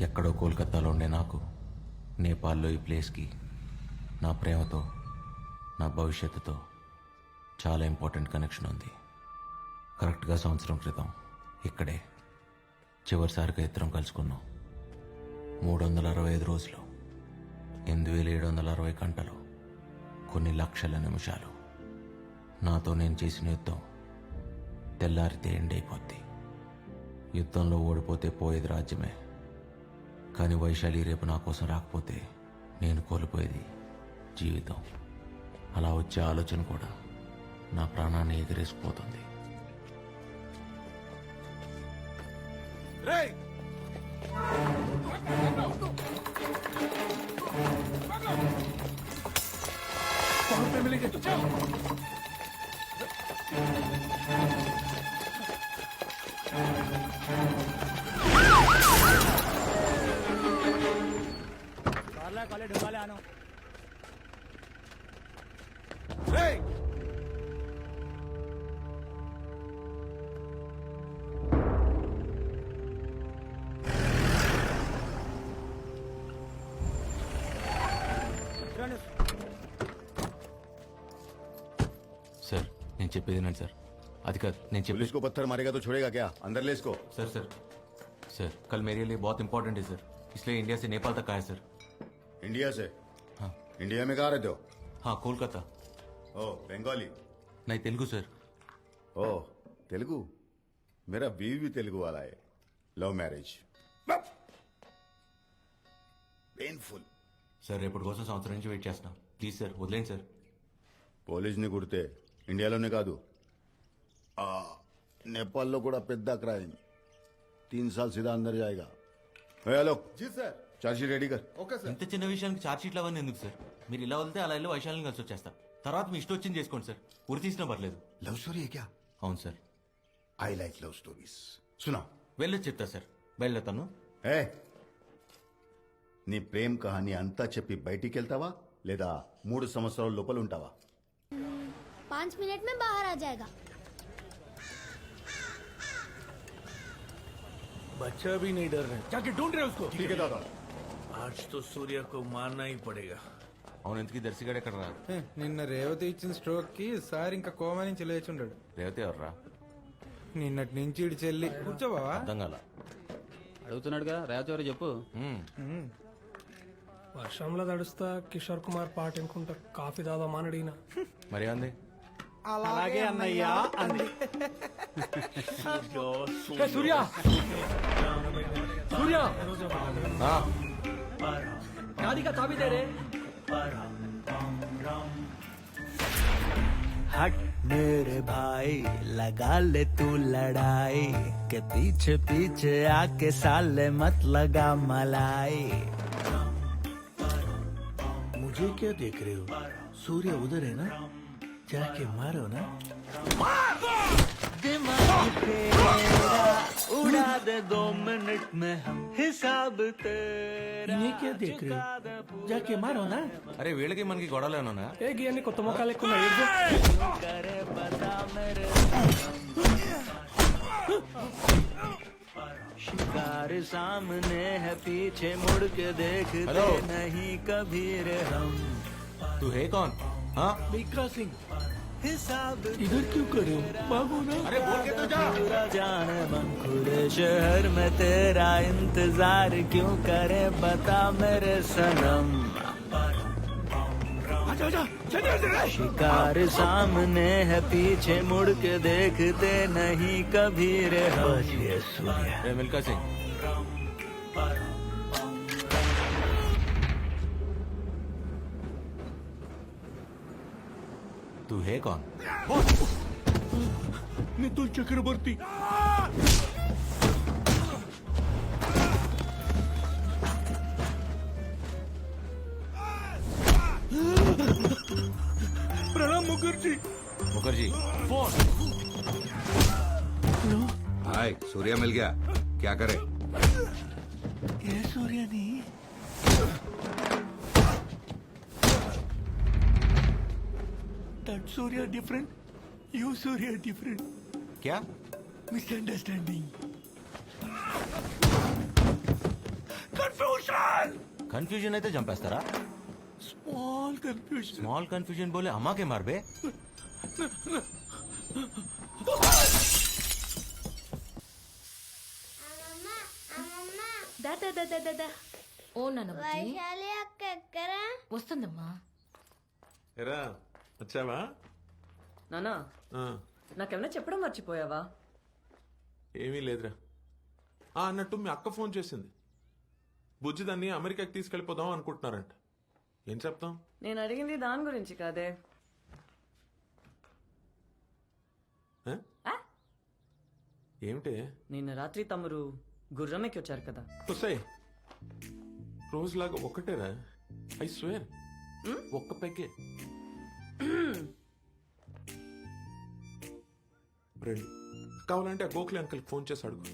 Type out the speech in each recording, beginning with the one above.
ఎక్కడో కోల్కతాలో ఉండే నాకు నేపాల్లో ఈ ప్లేస్కి నా ప్రేమతో నా భవిష్యత్తుతో చాలా ఇంపార్టెంట్ కనెక్షన్ ఉంది. కరెక్ట్గా సంవత్సరం క్రితం ఇక్కడే చివరిసారిగా ఇద్దరం కలుసుకున్నాం. మూడు వందల అరవై ఐదు రోజులు ఎనిమిది వేల ఏడు వందల అరవై గంటలు కొన్ని లక్షల నిమిషాలు. నాతో నేను చేసిన యుద్ధం తెల్లారితే ఎండైపోద్ది యుద్ధంలో ఓడిపోతే పోయేది రాజ్యమే. కానీ వైశాలి రేపు నా కోసం రాకపోతే నేను కోల్పోయేది జీవితం. అలా వచ్చే ఆలోచన కూడా నా ప్రాణాన్ని ఎగిరేసిపోతుంది సార్ నేను చెప్పేది వినండి సార్ అది కాదు నేను చెప్పేది पुलिस को पत्थर मारेगा तो छोड़ेगा क्या अंदर ले इसको सर सर सर कल मेरे लिए बहुत इंपॉर्टेंट है सर इसलिए इंडिया से नेपाल तक आया सर इंडिया से हाँ इंडिया में कहाँ रहते हो हाँ कोलकाता ओ बंगाली नहीं तेलुगु सर ओ तेलुगु मेरा बीवी भी तेलुगु वाला है लव मैरिज పెయిన్ఫుల్ సార్ రేపటి కోసం సంవత్సరం నుంచి వెయిట్ చేస్తున్నా ప్లీజ్ సార్ వదిలేండి సార్ పోలీస్ని కుడితే ఇండియాలోనే కాదు ఆ, నేపాల్లో కూడా పెద్ద క్రైమ్ తీన్ సాల్ సీదా అందరు జాయిగా ఏ, హలో जी सर చార్జీ రెడీ కర్ ओके सर ఇంత చిన్న విషయానికి చార్జ్ షీట్లు అవన్నీ ఎందుకు సార్ మీరు ఇలా వెళ్తే అలా వెళ్ళి వైశాల్యం కలిసి వచ్చేస్తా తర్వాత మీ ఇష్టం వచ్చింది చేసుకోండి సార్ ఉరి తీసినా పర్లేదు లవ్ స్టోరీ क्या అవును sir I like love stories సునా వెళ్ళొచ్చు చెప్తా సార్ బయలుదేరుతాను ఏ నీ ప్రేమ్ కహాని అంతా చెప్పి బయటికి వెళ్తావా లేదా మూడు సంవత్సరాల లోపల ఉంటావా पाँच मिनट में बाहर आ जाएगा बच्चा भी नहीं डर रहे जाके ढूंढ रहे उसको ठीक है दादा आज तो सूर्य को मारना ही पड़ेगा అవును ఎందుకు దర్శిగాడు ఎక్కడ రాదు హే, నిన్న రేవతి ఇచ్చిన స్ట్రోక్ కి సార్ ఇంకా కోమా నుంచి లేచుండాడు రేవతి ఎవర్రా నిన్నటి నుంచి ఇడి చెల్లి కూర్చోబావా అర్థం కాల అడుగుతున్నాడుగా రేవతి చెప్పు మ్మ్. వర్షంలో తడుస్తా కిషోర్ కుమార్ పాట వినుకుంటా కాఫీ తాదామని అడిగిన మరి అంది అలాగే అన్నయ్యా అంది సూర్య సూర్య ఆ, गाड़ी का चाबी दे रे हट मेरे भाई लगा ले तू लड़ाई के पीछे पीछे आके साले मत लगा मलाई। मुझे क्या देख रहे हो? सूर्य उधर है ना? जाके मारो ना। दिमाग तेरा उड़ा दे दो मिनट में हिसाब तेरा इन्हें क्या देख रहे हो जाके मारो ना అరే వీళ్ళకి మనకి గొడవలు ఏమన్నా ఏ గీ కొత్త మొక్కలు ఎక్కువ करे बता मेरे शिकार सामने है पीछे मुड़ के देखते हेलो। नहीं कभी रे हम तू है कौन हाँ मिल्खा सिंह हिसाब इधर क्यों करे हो? भागो ना। अरे बोल के तो जा। जान मंखुरे शहर में तेरा इंतज़ार क्यों करे? बता मेरे सनम। शिकार सामने है पीछे मुड़ के देखते नहीं कभी रे हम। ये तू है कौन? नितुल चक्रवर्ती। प्रणाम मुखर्जी। मुखर्जी। फ़ोन हाय सूर्य मिल गया। क्या करे? That Surya different you Surya different. క్యా? మిస్అండర్స్టాండింగ్. కన్ఫ్యూషన్! కన్ఫ్యూజన్ అయితే చంపేస్తారా? స్మాల్ కన్ఫ్యూజన్ స్మాల్ కన్ఫ్యూజన్ బోలే అమ్మాకే మార్బే. దా దా దా దా దా దా. ఓ నాన్న వైశాలి అక్క ఎక్కరా వస్తుందమ్మా. ఎరా వచ్చావా? నానా ఆ, నాకేమన్నా చెప్పడం మర్చిపోయావా? ఏమీ లేదురా. ఆ, అన్నట్టు మీ అక్క ఫోన్ చేసింది. బుజ్జి దాన్ని అమెరికాకి తీసుకెళ్ళిపోదాం అనుకుంటున్నారంట. ఏం చెప్తాం? నేను అడిగింది దాని గురించి కాదే? ఏమిటి? నిన్న రాత్రి తమరు గుర్రం ఎక్కి వచ్చారు కదా. వస్తాయి రోజులాగా ఒక్కటేరా ఐ స్వేర్. ఒక్క పెగ్గే. రెండు కావాలంటే ఆ గోఖలే అంకల్ ఫోన్ చేసి అడుగు.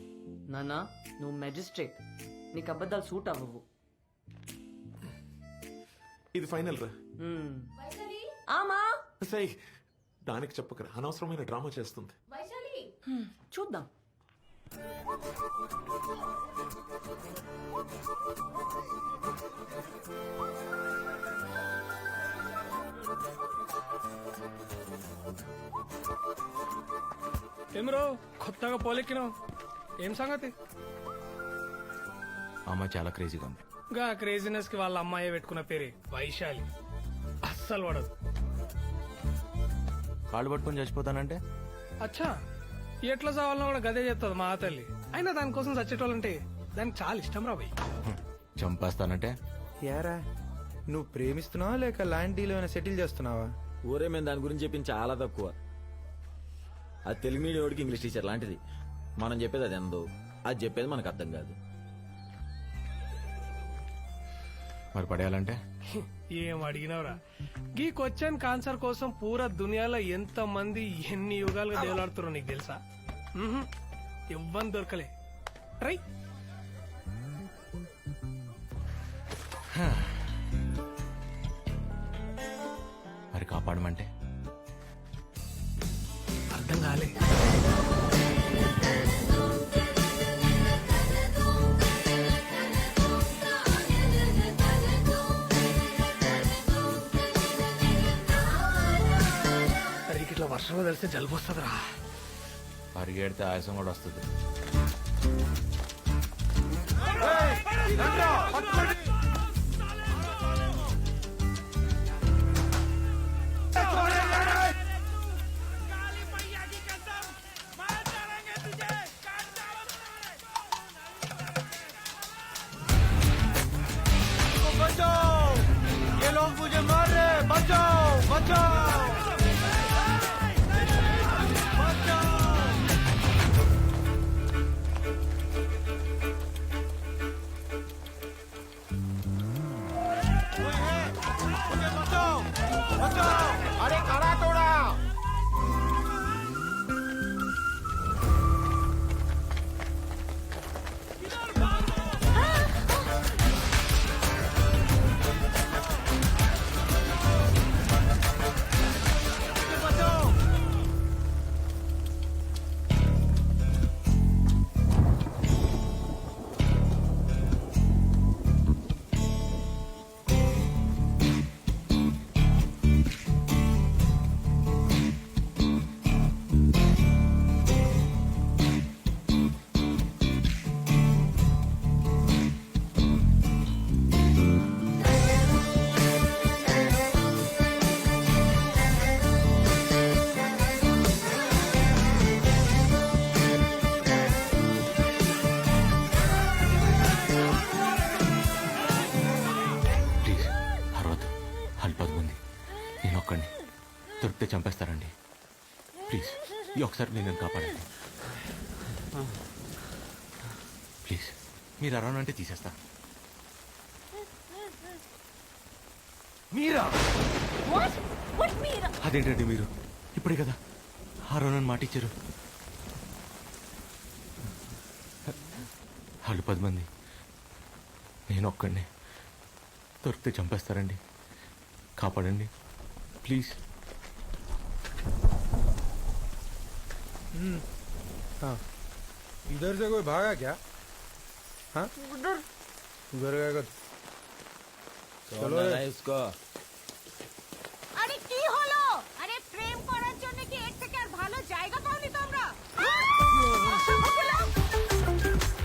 నానా నువ్వు మెజిస్ట్రేట్. నీకు అబద్ధాలు సూట్ అవ్వవు. ఇది ఫైనల్ రా. మ్మ్. ఆమా? సై దానికి చెప్పకరా. అనవసరమైన డ్రామా చేస్తుంది. చూద్దాం. ఏమ్రో? కొత్తగా పోలెక్కినావు. ఏం సంగతి? అమ్మాయి చాలా క్రేజీగా ఉంది. గా క్రేజీనెస్కి వాళ్ళ అమ్మాయి పెట్టుకున్న పేరే వైశాలి. అస్సలు పడదు. కాళ్ళు పట్టుకొని చచ్చిపోతానంటే? అచ్చా. ఎట్లా చావాలన్నా కూడా గదే చెప్తుంది మా తల్లి. అయినా దానికోసం చచ్చేటోళ్ళంటే దానికి చాలా ఇష్టం రా భయ్. చంపేస్తానంటే? యారా నువ్వు ప్రేమిస్తున్నావా లేక ల్యాండ్ డీల్ ఏమైనా సెటిల్ చేస్తున్నావా? ఊరే మేము దాని గురించి చెప్పింది చాలా తక్కువ. అది తెలుగు మీడియం ఇంగ్లీష్ టీచర్ లాంటిది. మనం చెప్పేది అది ఎందో. అది చెప్పేది మనకు అర్థం కాదు. మరి పడేయాలంటే? ఏం అడిగినవరా? ఈ క్వశ్చన్ ఆన్సర్ కోసం పూరా దునియాలో ఎంత మంది ఎన్ని యుగాలుగా దేవులాడుతారో నీకు తెలుసా. ఎవ్వని దొరకలే. ట్రై మరి కాపాడమంటే? కాలే అరే ఇట్లా వర్షంలో తెలిస్తే జలుబు వస్తుందిరా పరిగెడితే ఆయాసం కూడా వస్తుంది దొరికితే చంపేస్తారండి. ప్లీజ్ ఈ ఒకసారి నేను కాపాడండి. ప్లీజ్ మీరు అరవనంటే తీసేస్తా. మీరా? అదేంటండి మీరు? ఇప్పుడే కదా. అరవనని మాట ఇచ్చారు. వాళ్ళు పది మంది. నేను ఒక్కడిని. దొరికితే చంపేస్తారండి. కాపాడండి. ప్లీజ్ इधर से कोई भागा क्या हाँ త్వరగా కట్. চলো রে। ఇసుకో আরে কি হলো আরে প্রেম করার জন্য কি এর থেকে আর ভালো জায়গা পাওনি তোমরা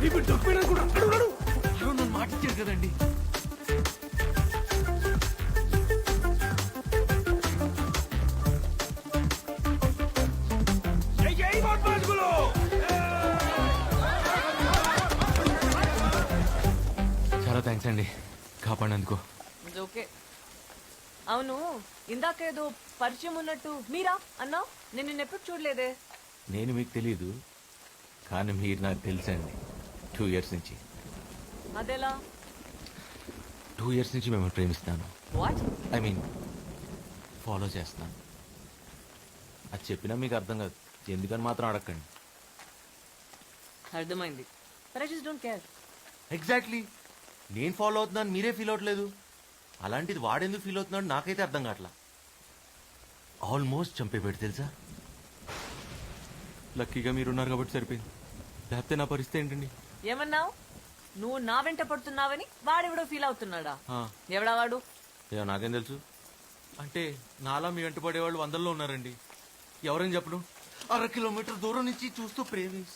ఇప్పుడు దొరికిపోయినా కూడా అడుగు అడుగు నన్ను మాటించారు కదండి చాలా థ్యాంక్స్ అండి. కాపాడినందుకు. ఇది ఓకే అవును ఇందాకేదో పరిచయం ఉన్నట్టు మీరా అన్నా? నేను నిన్న ఎప్పుడు చూడలేదే? నేను మీకు తెలియదు కానీ మీరు నాకు తెలుసండి. టూ ఇయర్స్ నుంచి. అదెలా? టూ ఇయర్స్ నుంచి మిమ్మల్ని ప్రేమిస్తాను. వాట్ ఐ మీన్ ఫాలో చేస్తున్నాను అది చెప్పినా మీకు అర్థం కాదు. ఎందుకని మాత్రం అడగండి అర్థమైంది. డోంట్ కేర్ ఎగ్జాక్ట్లీ నేను ఫాలో అవుతున్నాను మీరే ఫీల్ అవ్వట్లేదు. అలాంటిది వాడెందుకు ఫీల్ అవుతున్నాడు నాకైతే అర్థం కావట్లా. ఆల్మోస్ట్ చంపేపెట్టి తెలుసా? లక్కీగా మీరున్నారు కాబట్టి సరిపోయింది. లేకపోతే నా పరిస్థితి ఏంటండి? ఏమన్నావు? నువ్వు నా వెంట పడుతున్నావని వాడెవడో ఫీల్ అవుతున్నాడా? ఆ, ఎవడా వాడు? ఏమో నాకేం తెలుసు. అంటే నాలా మీ వెంట పడేవాళ్ళు వందల్లో ఉన్నారండి. ఎవరని చెప్పను? అర కిలోమీటర్ దూరం నుంచి చూస్తూ ప్రేమిస్.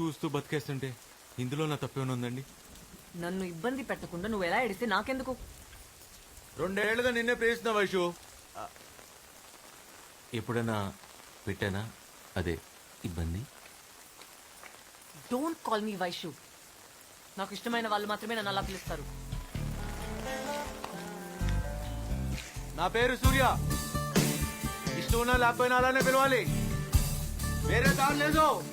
చూస్తూ బతికేస్తుంటే ఇందులో నా తప్పేమైనా ఉందండి? నన్ను ఇబ్బంది పెట్టకుండా నువ్వు ఎలా ఎడితే నాకెందుకు? రెండేళ్ళుగా నిన్నే ప్రేమిస్తున్నా వైషు. ఎప్పుడైనా పెట్టానా? అదే ఇబ్బంది? Don't call me Vaishu. నాకు ఇష్టమైన వాళ్ళు మాత్రమే నన్ను అలా పిలుస్తారు. నా పేరు సూర్య. ఇష్టం ఉన్నా లేకపోయినా అలానే పిలవాలి. వేరే దారి లేదు.